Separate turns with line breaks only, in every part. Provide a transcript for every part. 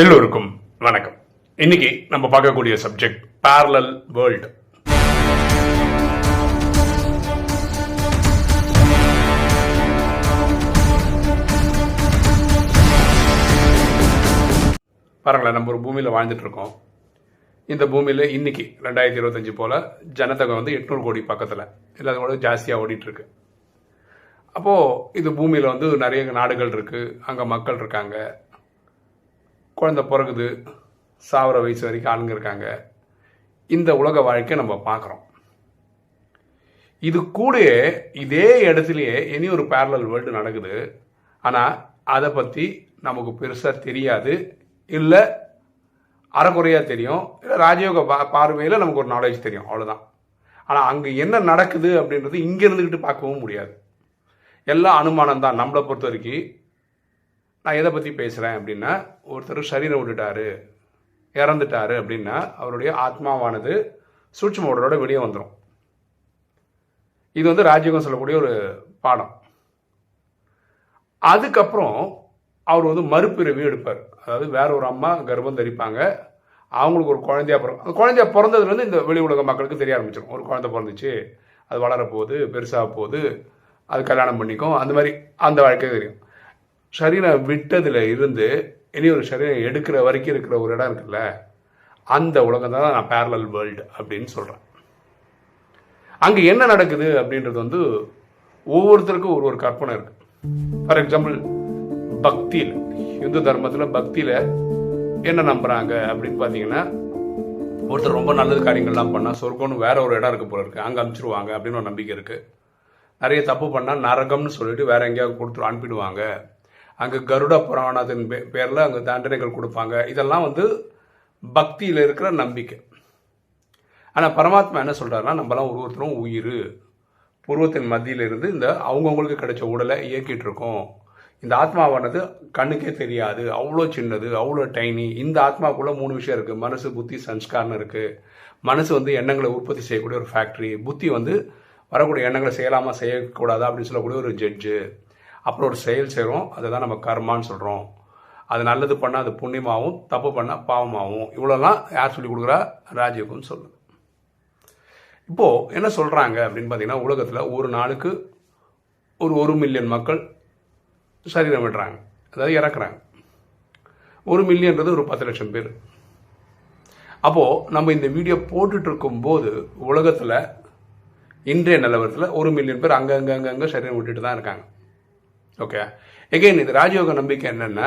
எல்லோருக்கும் வணக்கம். இன்னைக்கு நம்ம பார்க்கக்கூடிய சப்ஜெக்ட் பேரலல் வேர்ல்டு பாருங்களேன் நம்ம ஒரு பூமியில் வாழ்ந்துட்டு இருக்கோம். இந்த பூமியில் இன்னைக்கு ரெண்டாயிரத்தி இருபத்தஞ்சு போல ஜனத்தொகை வந்து எட்நூறு கோடி பக்கத்தில். இல்லை அதை கூட ஜாஸ்தியாக ஓடிட்டுருக்கு அப்போது இது பூமியில் வந்து நிறைய நாடுகள் இருக்குது அங்கே மக்கள் இருக்காங்க. குழந்த பிறகுது சாவர வயசு வரைக்கும் ஆளுங்க இருக்காங்க. இந்த உலக வாழ்க்கை நம்ம பார்க்குறோம். இது கூட இதே இடத்துலையே இனி ஒரு பேரலல் வேர்ல்டு நடக்குது. ஆனால் அதை பற்றி நமக்கு பெருசாக தெரியாது. இல்லை அறக்குறையாக தெரியும். இல்லை ராஜயோக பா பார்வையில் நமக்கு ஒரு நாலேஜ் தெரியும். அவ்வளோதான் ஆனால் அங்கே என்ன நடக்குது அப்படின்றது இங்கே இருந்துக்கிட்டு பார்க்கவும் முடியாது. எல்லாம் அனுமானம் தான் நம்மளை பொறுத்த வரைக்கும் நான் எதை பற்றி பேசுகிறேன் அப்படின்னா ஒருத்தர் சரீரம் விட்டுட்டாரு இறந்துட்டாரு அப்படின்னா அவருடைய ஆத்மாவானது சூட்சும உடலோட வெளியே வந்துடும் இது வந்து ராஜயோகம் சொல்லக்கூடிய ஒரு பாடம். அதுக்கப்புறம் அவர் வந்து மறுபிறவி எடுப்பார். அதாவது வேற ஒரு அம்மா கர்ப்பம் தரிப்பாங்க. அவங்களுக்கு ஒரு குழந்தையா பிறக்கும் அந்த குழந்தையா பிறந்ததுலேருந்து இந்த வெளி உலக மக்களுக்கு தெரிய ஆரம்பிச்சிடும் ஒரு குழந்தை பிறந்துச்சு அது வளரப்போகுது பெருசாக போகுது அது கல்யாணம் பண்ணிக்கும் அந்த மாதிரி அந்த வாழ்க்கை தெரியும். ஷரீனை விட்டதில் இருந்து இனி ஒரு சரீரம் எடுக்கிற வரைக்கும் இருக்கிற ஒரு இடம் இருக்குல்ல அந்த உலகம் தான் நான் பேரலல் வேர்ல்டு அப்படின்னு சொல்கிறேன் அங்கே என்ன நடக்குது அப்படின்றது வந்து ஒவ்வொருத்தருக்கும் ஒரு ஒரு கற்பனை இருக்கு. ஃபார் எக்ஸாம்பிள் பக்தியில் இந்து தர்மத்தில் பக்தியில் என்ன நம்புகிறாங்க அப்படின்னு பார்த்தீங்கன்னா ஒருத்தர் ரொம்ப நல்லது காரியங்கள்லாம் பண்ணால் சொர்க்கம்னு வேற ஒரு இடம் இருக்கு போல இருக்கு. அங்கே அனுப்பிச்சிருவாங்க அப்படின்னு ஒரு நம்பிக்கை இருக்குது நிறைய தப்பு பண்ணால் நரகம்னு சொல்லிட்டு வேற எங்கேயாவது கொடுத்துரு அனுப்பிடுவாங்க. அங்கே கருட புராணத்தின் பே பேரில் அங்கே தண்டனைகள் கொடுப்பாங்க. இதெல்லாம் வந்து பக்தியில் இருக்கிற நம்பிக்கை. ஆனால் பரமாத்மா என்ன சொல்கிறாருன்னா நம்மலாம் ஒரு ஒருத்தரும் உயிர். பூர்வத்தின் மத்தியில் இருந்து இந்த அவங்கவுங்களுக்கு கிடைச்ச உடலை இயக்கிட்டு இருக்கோம். இந்த ஆத்மாவானது கண்ணுக்கே தெரியாது. அவ்வளோ சின்னது அவ்வளோ டைனி இந்த ஆத்மாக்குள்ளே மூணு விஷயம் இருக்குது மனசு புத்தி சன்ஸ்காரம் இருக்குது மனசு வந்து எண்ணங்களை உற்பத்தி செய்யக்கூடிய ஒரு ஃபேக்ட்ரி புத்தி வந்து வரக்கூடிய எண்ணங்களை செய்யலாமா செய்யக்கூடாதா? அப்படின்னு சொல்லக்கூடிய ஒரு ஜட்ஜு அப்புறம் ஒரு செயல் செய்கிறோம் அதை தான் நம்ம கர்மான்னு சொல்கிறோம் அது நல்லது பண்ணால் அது புண்ணியமாகவும் தப்பு பண்ணால் பாவமாகவும் இவ்வளோலாம் யார் சொல்லி கொடுக்குறா? ராஜயோகம் சொல்லுது. இப்போது என்ன சொல்கிறாங்க அப்படின்னு பார்த்தீங்கன்னா உலகத்தில் ஒரு நாளுக்கு ஒரு ஒரு மில்லியன் மக்கள் சரீரம் விடுறாங்க அதாவது இறக்குறாங்க. ஒரு மில்லியன்றது ஒரு பத்து லட்சம் பேர். அப்போது நம்ம இந்த வீடியோ போட்டுட்டு இருக்கும்போது உலகத்தில் இன்றைய நிலவரத்தில் ஒரு மில்லியன் பேர் அங்கங்கே அங்கங்கே சரீரம் விட்டுட்டு தான் இருக்காங்க. ஓகே எகைன் இது ராஜயோக நம்பிக்கை என்னென்னா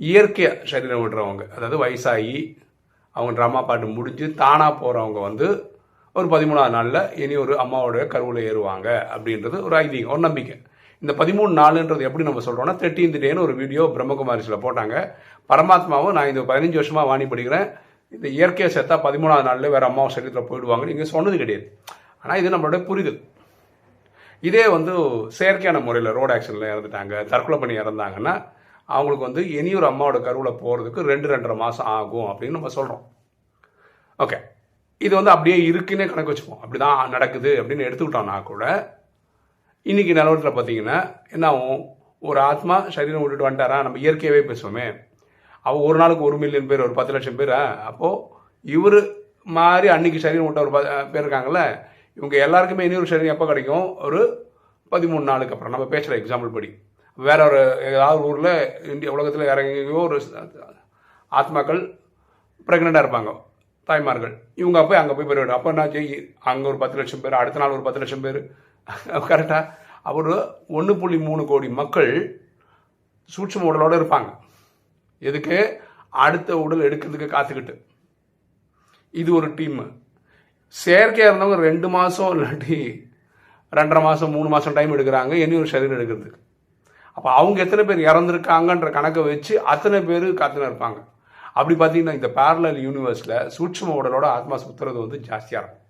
இயற்கையாக சரீரம் விடுறவங்க அதாவது வயசாகி அவங்க ட்ராமா பாட்டு முடிஞ்சு தானாக போகிறவங்க வந்து ஒரு பதிமூணாவது நாளில் இனி ஒரு அம்மாவோட கருவில் ஏறுவாங்க அப்படின்றது ஒரு ஐதீகம் ஒரு நம்பிக்கை. இந்த பதிமூணு நாளுன்றது எப்படி நம்ம சொல்கிறோம்னா தேர்ட்டீன்த் டேன்னு ஒரு வீடியோ பிரம்மகுமாரிஸில் போட்டாங்க. பரமாத்மாவும் நான் இந்த பதினஞ்சு வருஷமாக வாணி படிக்கிறேன். இந்த இயற்கையை சேர்த்தா பதிமூணாவது நாளில் வேறு அம்மாவும் சரீரத்தில் போயிடுவாங்க நீங்கள் சொன்னது கிடையாது. ஆனால் இது நம்மளோட புரிதல். இதே வந்து செயற்கையான முறையில் ரோட் ஆக்சிடென்ட்ல இறந்துட்டாங்க தற்கொலை பண்ணி இறந்தாங்கன்னா அவங்களுக்கு வந்து இனி ஒரு அம்மாவோட கருவில் போகிறதுக்கு ரெண்டு ரெண்டரை மாதம் ஆகும் அப்படின்னு நம்ம சொல்கிறோம் ஓகே இது வந்து அப்படியே இருக்குன்னே கணக்கு வச்சுப்போம். அப்படி தான் நடக்குது அப்படின்னு எடுத்துக்கிட்டோம்னா கூட இன்னைக்கு நிலவரத்தில் பார்த்தீங்கன்னா என்ன ஆகும்? ஒரு ஆத்மா சரீரம் விட்டுட்டு வந்துட்டாரா? நம்ம இயற்கையாகவே பேசுவோமே. அவள் ஒரு நாளுக்கு ஒரு மில்லியன் பேர் ஒரு பத்து லட்சம் பேர்? அப்போது இவர் மாதிரி அன்னைக்கு சரீரம் விட்ட ஒரு ப- பேர் இருக்காங்கல்ல இவங்க எல்லாருக்குமே இனி ஒரு சரீரம் எப்போ கிடைக்கும்? ஒரு பதிமூணு நாளுக்கு அப்புறம். நம்ம பேசுகிற எக்ஸாம்பிள் படி. வேற ஒரு ஏதாவது ஊரில் இந்திய உலகத்தில் இறங்கியோ ஒரு ஆத்மாக்கள் ப்ரெக்னெண்ட்டாக இருப்பாங்க. தாய்மார்கள். இவங்க போய் அங்கே போய் போயிடும் அப்போ என்னாச்சு? அங்கே ஒரு பத்து லட்சம் பேர் அடுத்த நாள் ஒரு பத்து லட்சம் பேர். கரெக்டாக அவர் ஒன்று புள்ளி மூணு கோடி மக்கள் சூட்சும உடலோடு இருப்பாங்க. எதுக்கு? அடுத்த உடல் எடுக்கிறதுக்கு காத்துக்கிட்டு. இது ஒரு டீம் செயற்கையாக இருந்தவங்க ரெண்டு மாதம் இல்லாட்டி ரெண்டரை மாதம் மூணு மாதம் டைம் எடுக்கிறாங்க. இனி ஒரு சரீரம் எடுக்கிறதுக்கு. அப்போ அவங்க எத்தனை பேர் இறந்துருக்காங்கன்ற கணக்கை வச்சு அத்தனை பேர் காத்துன்னு இருப்பாங்க. அப்படி பார்த்தீங்கன்னா இந்த பேரலல் யூனிவர்ஸில் சூட்சம உடலோட ஆத்மா சுத்துறது வந்து ஜாஸ்தியாக இருக்கும்.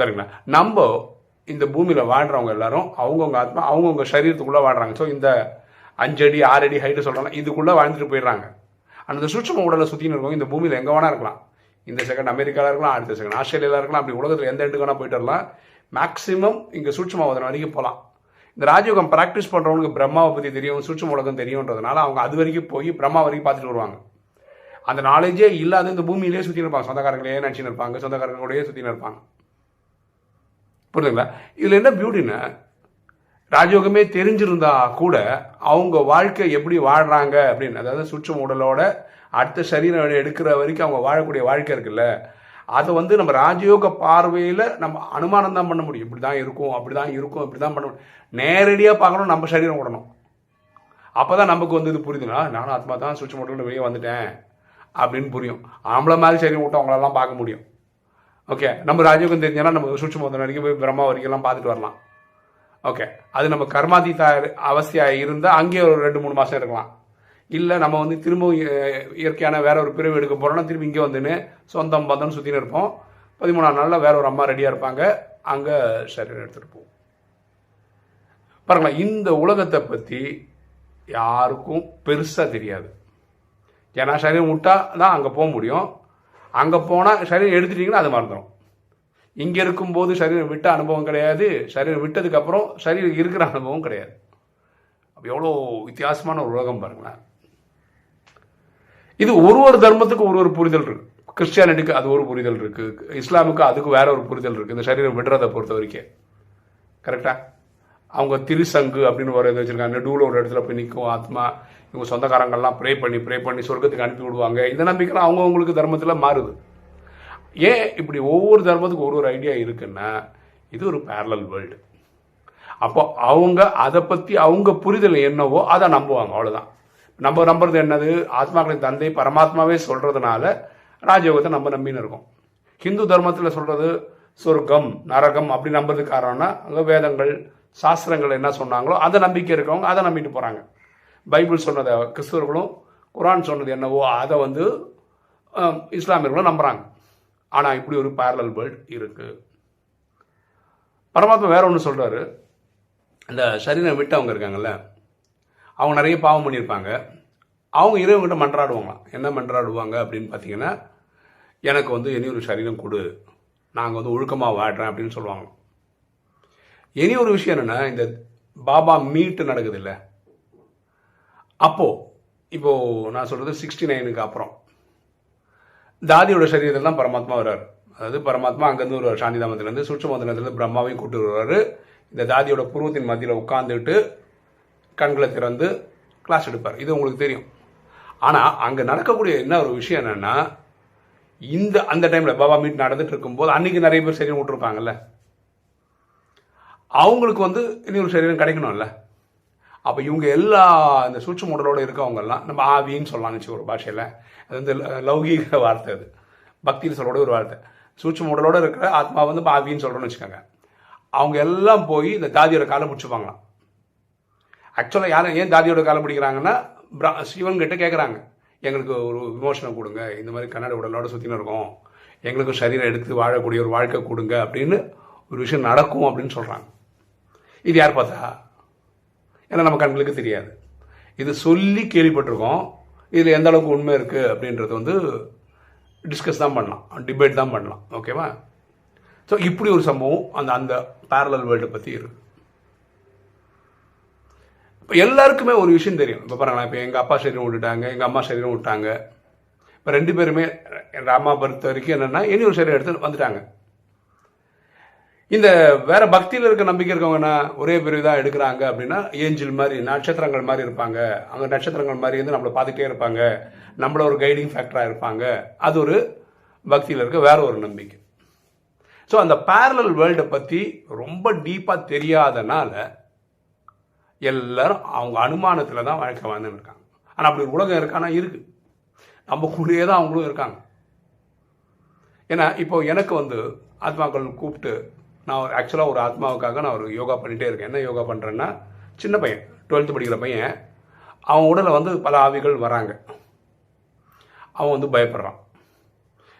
சரிங்களா? நம்ம இந்த பூமியில் வாழ்கிறவங்க எல்லாரும் அவங்கவுங்க ஆத்மா அவங்கவுங்க சரீரத்துக்குள்ளே வாழ்கிறாங்க ஸோ இந்த அஞ்சடி ஆறடி ஹைட்டு சொல்கிறாங்க இதுக்குள்ளே வாழ்ந்துட்டு போயிடுறாங்க. அந்த சூட்சும உடலை சுற்றின்னு இருக்கவங்க இந்த பூமியில் எங்கே வேணா இருக்கலாம். இந்த செகண்ட் அமெரிக்காவில் இருக்கலாம் அடுத்த செகண்ட் ஆஸ்திரேலியாவில் இருக்கலாம் அப்படி உலகத்தில் எந்த எண்டுக்கு வேணால் போயிட்டு வரலாம். மேக்ஸிமம் இங்கே சூட்சும வரைக்கும் போகலாம் இந்த ராஜயோகம் ப்ராக்டிஸ் பண்ணுறவங்களுக்கு பிரம்மாவை பற்றி தெரியும் சூட்சம் உலகம் தெரியுன்றதுனால அவங்க அது வரைக்கும் போய் பிரம்மா வரைக்கும் பார்த்துட்டு வருவாங்க. அந்த நாலேஜே இல்லாத இந்த பூமியிலே சுற்றி இருப்பாங்க. சொந்தக்காரங்களே நினச்சின்னு இருப்பாங்க சொந்தக்காரங்களோடயே சுற்றி இருப்பாங்க. புரியுதுங்களா? இதில் என்ன பியூட்டின்னா ராஜயோகமே தெரிஞ்சிருந்தா கூட அவங்க வாழ்க்கை எப்படி வாழ்றாங்க அப்படின்னு அதாவது சுற்றும் உடலோட அடுத்த சரீரம் எடுக்கிற வரைக்கும் அவங்க வாழக்கூடிய வாழ்க்கை இருக்குல்ல அதை வந்து நம்ம ராஜயோக பார்வையில் நம்ம அனுமானம் தான் பண்ண முடியும். இப்படி தான் இருக்கும் அப்படி தான் இருக்கும் இப்படி தான் பண்ண முடியும். நேரடியாக பார்க்கணும் நம்ம சரீரம் விடணும் அப்போ தான் நமக்கு வந்து இது புரியுதுன்னா நானும் ஆத்மா தான் சுவிட்ச் மோட்டில் வெளியே வந்துட்டேன் அப்படின்னு புரியும். ஆம்பளை மாதிரி சரீரம் விட்டு அவங்களெல்லாம் பார்க்க முடியும். ஓகே நம்ம ராஜயோகம் தெரிஞ்சோன்னா நம்ம சுவிட்ச் மொத்தம் வரைக்கும் போய் பிரம்மா வரைக்கும்லாம் பார்த்துட்டு வரலாம். ஓகே அது நம்ம கர்மாதீத அவஸ்தையாக இருந்தால் அங்கேயே ஒரு ரெண்டு மூணு மாதம் இருக்கலாம். இல்லை நம்ம வந்து திரும்ப இயற்கையான வேற ஒரு பிரிவு எடுக்க போகிறோம்னா திரும்பி இங்கே வந்துன்னு சொந்தம் பந்தம் சுற்றின்னு இருப்போம். பதிமூணாம் நாளில் வேற ஒரு அம்மா ரெடியாக இருப்பாங்க. அங்கே சரீரம் எடுத்துகிட்டு போவோம். பாருங்களா இந்த உலகத்தை பற்றி யாருக்கும் பெருசாக தெரியாது. ஏன்னா சரீரம் விட்டா தான் அங்கே போக முடியும். அங்கே போனால் சரீரம் எடுத்துட்டிங்கன்னா அது மறந்துடும் இங்கே இருக்கும்போது சரீரம் விட்ட அனுபவம் கிடையாது. சரீரம் விட்டதுக்கப்புறம் சரீரம் இருக்கிற அனுபவம் கிடையாது. அப்போ எவ்வளோ வித்தியாசமான ஒரு உலகம் பாருங்களேன். இது ஒரு ஒரு தர்மத்துக்கு ஒரு ஒரு புரிதல் இருக்கு. கிறிஸ்டியானிட்டிக்கு அது ஒரு புரிதல் இருக்கு. இஸ்லாமுக்கு அதுக்கு வேற ஒரு புரிதல் இருக்கு. இந்த சரீரம் விடுறதை பொறுத்த வரைக்கும் கரெக்டா அவங்க திருசங்கு அப்படின்னு ஒரு இது வச்சிருக்காங்க. நடுவில் ஒரு இடத்துல போய் நிற்கும் ஆத்மா. இவங்க சொந்தக்காரங்கள்லாம் ப்ரே பண்ணி ப்ரே பண்ணி சொர்க்கத்துக்கு அனுப்பி விடுவாங்க. இந்த நம்பிக்கைலாம் அவங்கவுங்களுக்கு தர்மத்தில் மாறுது. ஏன் இப்படி ஒவ்வொரு தர்மத்துக்கும் ஒரு ஒரு ஐடியா இருக்குன்னா இது ஒரு பேரலல் வேர்ல்டு அப்போ அவங்க அதை பற்றி அவங்க புரிதல் என்னவோ அதை நம்புவாங்க அவ்வளோதான் நம்ம நம்புறது என்னது? ஆத்மாக்களின் தந்தை பரமாத்மாவே சொல்கிறதுனால ராஜயோகத்தை நம்ம நம்பின்னு இருக்கோம். ஹிந்து தர்மத்தில் சொல்கிறது சொர்க்கம் நரகம் அப்படி நம்புறதுக்கு காரணம்னா அங்கே வேதங்கள் சாஸ்திரங்கள் என்ன சொன்னாங்களோ அதை நம்பிக்கை இருக்கவங்க அதை நம்பிட்டு போகிறாங்க பைபிள் சொன்னதை கிறிஸ்தவர்களும் குரான் சொன்னது என்னவோ அதை வந்து இஸ்லாமியர்களும் நம்புகிறாங்க ஆனால் இப்படி ஒரு பேரலல் வேர்ல்டு இருக்குது பரமாத்மா வேற ஒன்று சொல்கிறாரு இந்த சரீரம் விட்டவங்க இருக்காங்கல்ல அவங்க நிறைய பாவம் பண்ணியிருப்பாங்க. அவங்க இறைவங்கிட்ட மன்றாடுவாங்களாம். என்ன மன்றாடுவாங்க அப்படின்னு பார்த்தீங்கன்னா எனக்கு வந்து இனி ஒரு சரீரம் கொடு நாங்கள் வந்து ஒழுக்கமாக வாடுறேன் அப்படின்னு சொல்லுவாங்க இனி ஒரு விஷயம் என்னென்னா இந்த பாபா மீட்டு நடக்குது இல்லை. அப்போது இப்போது நான் சொல்கிறது சிக்ஸ்டி நைனுக்கு அப்புறம். தாதியோட சரீரத்தில் தான் பரமாத்மா வர்றாரு. அதாவது பரமாத்மா அங்கேருந்து ஒரு சாந்திதாமத்திலேருந்து சுற்றுமந்திரத்துலேருந்து பிரம்மாவையும் கூட்டு வருவார். இந்த தாதியோட புருவத்தின் மத்தியில் உட்காந்துட்டு கண்களை திறந்து கிளாஸ் எடுப்பார். இது உங்களுக்கு தெரியும். ஆனால் அங்கே நடக்கக்கூடிய என்ன ஒரு விஷயம் என்னென்னா இந்த அந்த டைமில் பாபா மீட் நடந்துட்டு இருக்கும்போது அன்றைக்கி நிறைய பேர் சரீரம் விட்டுருப்பாங்கல்ல. அவங்களுக்கு வந்து இன்னும் ஒரு சரீரம் கிடைக்கணும்ல. அப்போ இவங்க எல்லா இந்த சூட்ச உடலோடு இருக்கவங்கெல்லாம் நம்ம ஆவின்னு சொல்லலாம்னு வச்சு ஒரு பாஷையில். அது வந்து லௌகீக வார்த்தை அது. பக்தியில் சொல்லக்கூடிய ஒரு வார்த்தை. சூட்ச உடலோடு இருக்கிற ஆத்மா வந்து ஆவின்னு சொல்கிறோன்னு வச்சுக்கோங்க. அவங்க எல்லாம் போய் இந்த தாதியோட காலை பிடிச்சிப்பாங்களாம். ஆக்சுவலாக யாரும் ஏன் தாதியோட காலம் பிடிக்கிறாங்கன்னா சிவன் கிட்ட கேட்குறாங்க எங்களுக்கு ஒரு விமோஷனை கொடுங்க. இந்த மாதிரி கன்னட உடலோட சுற்றினு இருக்கோம். எங்களுக்கு சரீரம் எடுத்து வாழக்கூடிய ஒரு வாழ்க்கை கொடுங்க அப்படின்னு ஒரு விஷயம் நடக்கும் அப்படின்னு சொல்கிறாங்க இது யார் பார்த்தா? ஏன்னா நம்ம கண்களுக்கு தெரியாது. இது சொல்லி கேள்விப்பட்டிருக்கோம். இதில் எந்த அளவுக்கு உண்மை இருக்குது அப்படின்றது வந்து டிஸ்கஸ் தான் பண்ணலாம். டிபேட் தான் பண்ணலாம். ஓகேவா ஸோ இப்படி ஒரு சம்பவம் அந்த அந்த பேரலல் வேர்ல்டை பற்றி இருக்குது இப்போ எல்லாருக்குமே ஒரு விஷயம் தெரியும். இப்போ பாருங்களேன் இப்போ எங்கள் அப்பா சரீரம் விட்டுட்டாங்க எங்கள் அம்மா சரீரம் விட்டாங்க. இப்போ ரெண்டு பேருமே ராமா பொறுத்த வரைக்கும் என்னென்னா இனி ஒரு சரீரம் எடுத்து வந்துட்டாங்க. இந்த வேற பக்தியில் இருக்க நம்பிக்கை இருக்கவங்கன்னா ஒரே பிரிவு தான் எடுக்கிறாங்க அப்படின்னா ஏஞ்சில் மாதிரி நட்சத்திரங்கள் மாதிரி இருப்பாங்க. அந்த நட்சத்திரங்கள் மாதிரி வந்து நம்மளை பார்த்துட்டே இருப்பாங்க. நம்மள ஒரு கைடிங் ஃபேக்டராக இருப்பாங்க. அது ஒரு பக்தியில் இருக்க வேற ஒரு நம்பிக்கை. ஸோ அந்த பேரலல் வேர்ல்டை பற்றி ரொம்ப டீப்பாக தெரியாதனால எல்லாரும் அவங்க அனுமானத்தில் தான் வாழ்க்கை வாழ்ந்துன்னு இருக்காங்க. ஆனால் அப்படி ஒரு உலகம் இருக்கானா இருக்குது நம்ம கூடயே தான் அவங்களும் இருக்காங்க. ஏன்னா இப்போ எனக்கு வந்து ஆத்மாக்கள் கூப்பிட்டு நான் ஒரு ஆக்சுவலாக ஒரு ஆத்மாவுக்காக நான் ஒரு யோகா பண்ணிகிட்டே இருக்கேன். என்ன யோகா பண்ணுறேன்னா சின்ன பையன் டுவெல்த்து படிக்கிற பையன் அவன் உடலில் வந்து பல ஆவிகள் வராங்க. அவன் வந்து பயப்படுறான்.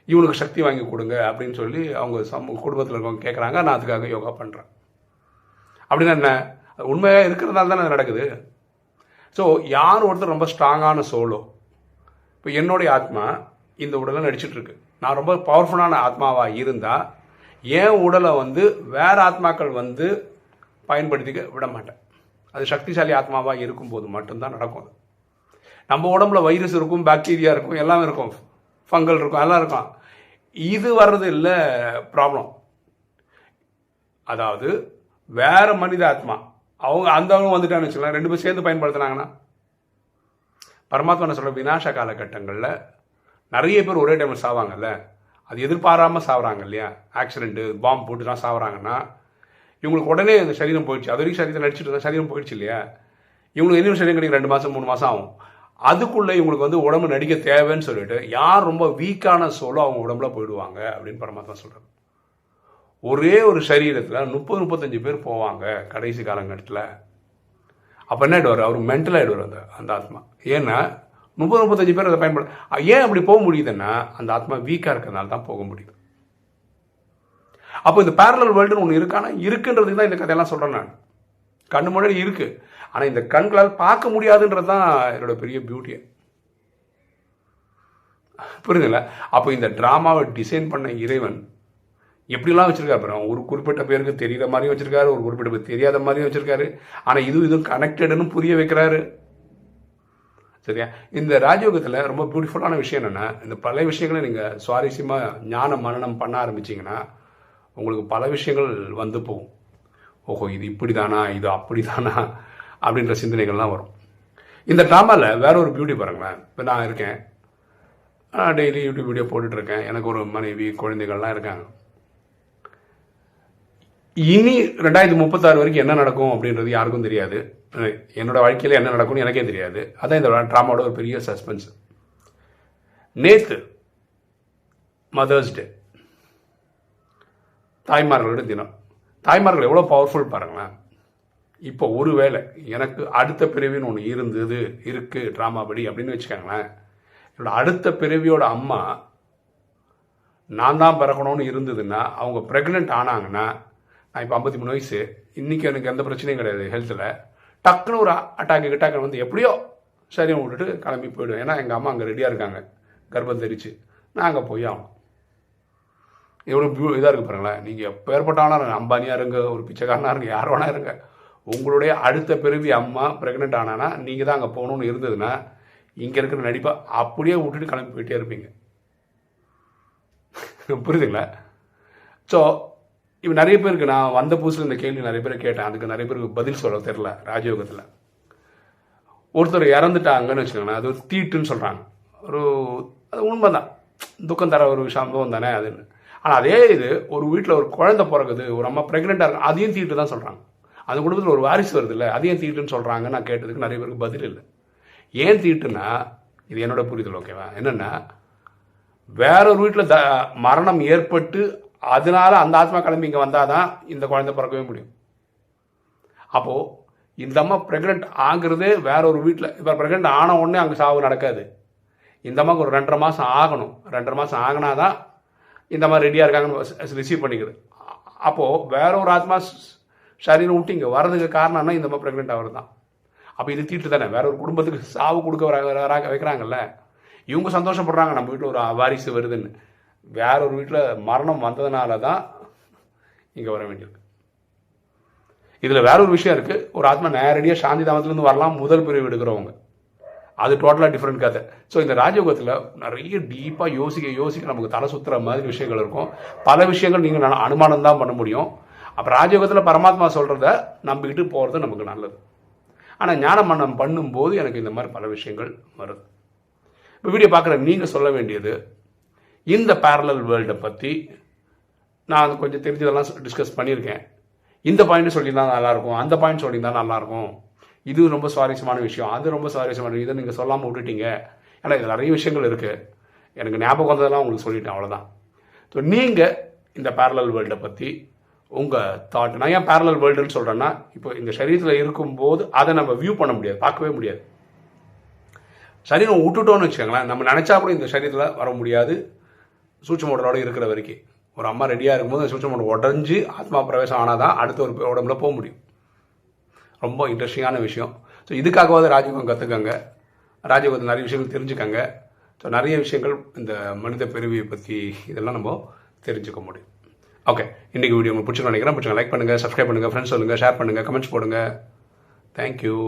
இவனுக்கு சக்தி வாங்கி கொடுங்க அப்படின்னு சொல்லி அவங்க சம குடும்பத்தில் இருக்கவங்க கேட்குறாங்க நான் அதுக்காக யோகா பண்ணுறேன் அப்படின்னா என்ன? உண்மையாக இருக்கிறதால தானே நடக்குது. ஸோ யார் ஒருத்தர் ரொம்ப ஸ்ட்ராங்கான சோலோ இப்போ என்னுடைய ஆத்மா இந்த உடலை நடிச்சிட்ருக்கு நான் ரொம்ப பவர்ஃபுல்லான ஆத்மாவாக இருந்தால் என் உடலை வந்து வேறு ஆத்மாக்கள் வந்து பயன்படுத்திக்க விட மாட்டேன் அது சக்திசாலி ஆத்மாவாக இருக்கும்போது மட்டும்தான் நடக்கும் அது. நம்ம உடம்புல வைரஸ் இருக்கும் பாக்டீரியா இருக்கும் எல்லாம் இருக்கும். ஃபங்கல் இருக்கும் எல்லாம் இருக்கும் இது வர்றது இல்லை ப்ராப்ளம். அதாவது வேற மனித ஆத்மா அவங்க அந்த வந்துட்டான்னு வச்சுக்கலாம் ரெண்டு பேரும் சேர்ந்து பயன்படுத்தினாங்கன்னா பரமாத்மா சொல்கிற வினாச காலகட்டங்களில் நிறைய பேர் ஒரே டைமில் சாவாங்கல்ல? அது எதிர்பாராமல் சாவறாங்க இல்லையா? ஆக்சிடென்ட்டு பாம்பு போட்டுலாம் சாவறாங்கன்னா இவங்களுக்கு உடனே அந்த சரீரம் போயிடுச்சு. அது வரைக்கும் சரீரத்தை நடிச்சிட்டு இருந்தால் சரீரம் போயிடுச்சு இல்லையா? இவங்களுக்கு இன்னும் சரீரம் கிடைக்கும் ரெண்டு மாதம் மூணு மாதம் ஆகும். அதுக்குள்ளே இவங்களுக்கு வந்து உடம்பு நடிக்க தேவைன்னு சொல்லிட்டு யார் ரொம்ப வீக்கான சோலோ அவங்க உடம்புல போயிடுவாங்க அப்படின்னு பரமாத்மா சொல்கிறார் ஒரே ஒரு சரீரத்தில் முப்பது முப்பத்தஞ்சு பேர் போவாங்க கடைசி காலங்கட்டத்தில். அப்போ என்ன ஆகிடுவார் அவர் மென்டல் ஆகிடுவார் அந்த அந்த ஆத்மா. ஏன்னா முப்பது முப்பத்தஞ்சு பேர் அதை பயன்பட ஏன் அப்படி போக முடியுதுன்னா அந்த ஆத்மா வீக்காக இருக்கிறதுனால தான் போக முடியுது அப்போ இந்த பேரலல் வேர்ல்டுன்னு ஒன்று இருக்கானா? இருக்குன்றதுக்கு தான் இந்த கதையெல்லாம் சொல்கிறேன் நான். கண்ணு முன்னாடி இருக்குது ஆனால் இந்த கண்களால் பார்க்க முடியாதுன்றது தான் என்னோட பெரிய பியூட்டியை புரியுதுங்களா? அப்போ இந்த ட்ராமாவை டிசைன் பண்ண இறைவன் எப்படிலாம் வச்சுருக்காரு பாருங்க. ஒரு குறிப்பிட்ட பேருக்கு தெரிகிற மாதிரியும் வச்சுருக்காரு ஒரு குறிப்பிட்ட பேர் தெரியாத மாதிரியும் வச்சுருக்காரு. ஆனால் இது இதுவும் கனெக்டடுன்னு புரிய வைக்கிறாரு. சரியா? இந்த ராஜயோகத்தில் ரொம்ப பியூட்டிஃபுல்லான விஷயம் என்னென்னா இந்த பல விஷயங்களை நீங்கள் சுவாரஸ்யமாக ஞான மனநம் பண்ண ஆரம்பிச்சிங்கன்னா உங்களுக்கு பல விஷயங்கள் வந்து போகும். ஓஹோ இது இப்படி தானா இது அப்படி தானா அப்படின்ற சிந்தனைகள்லாம் வரும். இந்த ட்ராமாவில் வேற ஒரு பியூட்டி பாருங்களேன். இப்போ நான் இருக்கேன். நான் டெய்லி யூடியூப் வீடியோ போட்டுட்டு இருக்கேன். எனக்கு ஒரு மனைவி குழந்தைகள்லாம் இருக்காங்க. இனி ரெண்டாயிரத்தி முப்பத்தாறு வரைக்கும் என்ன நடக்கும் அப்படின்றது யாருக்கும் தெரியாது. என்னோடய வாழ்க்கையில் என்ன நடக்கும்னு எனக்கே தெரியாது. அதான் இந்த ட்ராமாவோட ஒரு பெரிய சஸ்பென்ஸ் நேற்று மதர்ஸ் டே தாய்மார்களோட தினம். தாய்மார்கள் எவ்வளோ பவர்ஃபுல் பாருங்களேன். இப்போ ஒரு வேளை எனக்கு அடுத்த பிறவின்னு ஒன்று இருந்தது இருக்குது ட்ராமா படி அப்படின்னு வச்சுக்கோங்களேன். என்னோடய அடுத்த பிறவியோட அம்மா நான் தான் பிறக்கணும்னு இருந்ததுன்னா அவங்க ப்ரெக்னென்ட் ஆனாங்கன்னா நான் இப்போ ஐம்பத்தி மூணு வயசு இன்றைக்கி எனக்கு எந்த பிரச்சனையும் கிடையாது ஹெல்த்தில் டக்குன்னு ஒரு அட்டாக்கு கிட்டாக்கு வந்து எப்படியோ சரி விட்டுட்டு கிளம்பி போயிடுவேன். ஏன்னா எங்கள் அம்மா அங்கே ரெடியாக இருக்காங்க. கர்ப்பம் தெரிச்சு. நான் அங்கே போய் ஆகணும். எவ்வளோ பியூ இதாக இருக்குது பாருங்களேன். நீங்கள் எப்போ ஏற்பட்டாலும் இருங்க அம்பானியாக இருங்க ஒரு பிச்சைக்காரனாக இருங்க யார் வேணா இருங்க. உங்களுடைய அடுத்த பிறவி அம்மா ப்ரெக்னென்ட் ஆனானா நீங்கள் தான் அங்கே போகணுன்னு இருந்ததுன்னா இங்கே இருக்கிற நடிப்பை அப்படியே விட்டுட்டு கிளம்பி போயிட்டே இருப்பீங்க. புரியுதுங்களா? ஸோ இப்போ நிறைய பேருக்கு நான் வந்த புதுசில் இந்த கேள்வி நிறைய பேர் கேட்டேன். அதுக்கு நிறைய பேருக்கு பதில் சொல்ல தெரில ராஜயோகத்தில். ஒருத்தர் இறந்துட்டாங்கன்னு வச்சுக்கோங்களேன் அது ஒரு தீட்டுன்னு சொல்கிறாங்க ஒரு அது உண்மைதான். துக்கம் தர ஒரு சம்பவம் தானே அதுன்னு ஆனால் அதே இது ஒரு வீட்டில் ஒரு குழந்தை பிறகுது ஒரு அம்மா ப்ரெக்னெண்ட்டாக இருக்கும் அதையும் தீட்டு தான் சொல்கிறாங்க அந்த குடும்பத்தில் ஒரு வாரிசு வருது இல்லை அதையும் தீட்டுன்னு சொல்கிறாங்க நான் கேட்டதுக்கு நிறைய பேருக்கு பதில் இல்லை. ஏன் தீட்டுன்னா இது என்னோட புரிதல் ஓகேவா என்னென்னா வேற ஒரு வீட்டில் த மரணம் ஏற்பட்டு அதனால அந்த ஆத்மா கிளம்பி இங்கே வந்தால் தான் இந்த குழந்தை பிறக்கவே முடியும். அப்போது இந்த அம்மா ப்ரெக்னென்ட் ஆகுறதே வேற ஒரு வீட்டில் இப்போ ப்ரெக்னென்ட் ஆன உடனே அங்கே சாவு நடக்காது. இந்த அம்மாவுக்கு ஒரு ரெண்டரை மாதம் ஆகணும். ரெண்டரை மாதம் ஆகினா தான் இந்த மாதிரி ரெடியாக இருக்காங்கன்னு ரிசீவ் பண்ணிக்குது. அப்போது வேற ஒரு ஆத்மா சரீரம் விட்டு இங்கே வர்றதுக்கு காரணம்னா இந்த மாதிரி ப்ரெக்னென்ட் ஆகிறது தான் அப்போ இது தீட்டு தானே? வேற ஒரு குடும்பத்துக்கு சாவு கொடுக்க வராங்க வைக்கிறாங்கல்ல? இவங்க சந்தோஷப்படுறாங்க நம்ம வீட்டில் ஒரு வாரிசு வருதுன்னு. வேற ஒரு வீட்டில் மரணம் வந்ததுனால தான் இங்கே வர வேண்டியிருக்கு. இதில் வேற ஒரு விஷயம் இருக்குது ஒரு ஆத்மா நேரடியாக சாந்தி தாமத்துலேருந்து வரலாம் முதல் பிரிவு எடுக்கிறவங்க. அது டோட்டலாக டிஃப்ரெண்ட் கதை. ஸோ இந்த ராஜயோகத்தில் நிறைய டீப்பாக யோசிக்க யோசிக்க நமக்கு தலை சுற்றுற மாதிரி விஷயங்கள் இருக்கும். பல விஷயங்கள் நீங்கள் அனுமானம் தான் பண்ண முடியும். அப்போ ராஜயோகத்தில் பரமாத்மா சொல்கிறத நம்பிக்கிட்டு போகிறது நமக்கு நல்லது. ஆனால் ஞான மன்னம் பண்ணும்போது எனக்கு இந்த மாதிரி பல விஷயங்கள் வருது. இப்போ வீடியோ பார்க்குற நீங்கள் சொல்ல வேண்டியது இந்த பேரலல் வேர்ல்டை பற்றி நான் கொஞ்சம் தெரிஞ்சதெல்லாம் டிஸ்கஸ் பண்ணியிருக்கேன். இந்த பாயிண்ட் சொல்லியிருந்தா நல்லாயிருக்கும் அந்த பாயிண்ட் சொல்லியிருந்தா நல்லாயிருக்கும். இது ரொம்ப சுவாரஸ்யமான விஷயம். அது ரொம்ப சுவாரஸ்யமான இதை நீங்கள் சொல்லாமல் விட்டுட்டீங்க. ஏன்னா இது நிறைய விஷயங்கள் இருக்குது எனக்கு ஞாபகம் வந்ததெல்லாம் உங்களுக்கு சொல்லிட்டேன் அவ்வளோதான் ஸோ நீங்கள் இந்த பேரலல் வேர்ல்டை பற்றி உங்கள் தாட் நான் ஏன் பேரலல் வேர்ல்டுன்னு சொல்கிறேன்னா இப்போ இந்த சரீரத்தில் இருக்கும்போது அதை நம்ம வியூ பண்ண முடியாது பார்க்கவே முடியாது. சரீரம் விட்டுட்டோன்னு வச்சுக்கோங்களேன் நம்ம நினச்சா கூட இந்த சரீரத்தில் வர முடியாது. சூட்சம் உடலோடு இருக்கிற வரைக்கும். ஒரு அம்மா ரெடியாக இருக்கும்போது சூட்சம் உடல் உடஞ்சி ஆத்மா பிரவேசம் ஆனால் தான் அடுத்த ஒரு உடம்புல போக முடியும். ரொம்ப இன்ட்ரெஸ்டிங்கான விஷயம். ஸோ இதுக்காகவாவது ராஜயோகம் கற்றுக்கங்க ராஜயோகத்தில் நிறைய விஷயங்கள் தெரிஞ்சுக்கங்க. ஸோ நிறைய விஷயங்கள் இந்த மனித பிரிவியை பற்றி இதெல்லாம் நம்ம தெரிஞ்சுக்க முடியும். ஓகே இன்றைக்கி வீடியோ உங்களுக்கு பிடிச்சிருக்கோம் நினைக்கிறேன். பிடிச்சிங்க லைக் பண்ணுங்கள் சப்ஸ்கிரைப் பண்ணுங்கள் ஃப்ரெண்ட்ஸ் சொல்லுங்கள் ஷேர் பண்ணுங்கள் கமெண்ட்ஸ் போடுங்க. தேங்க்யூ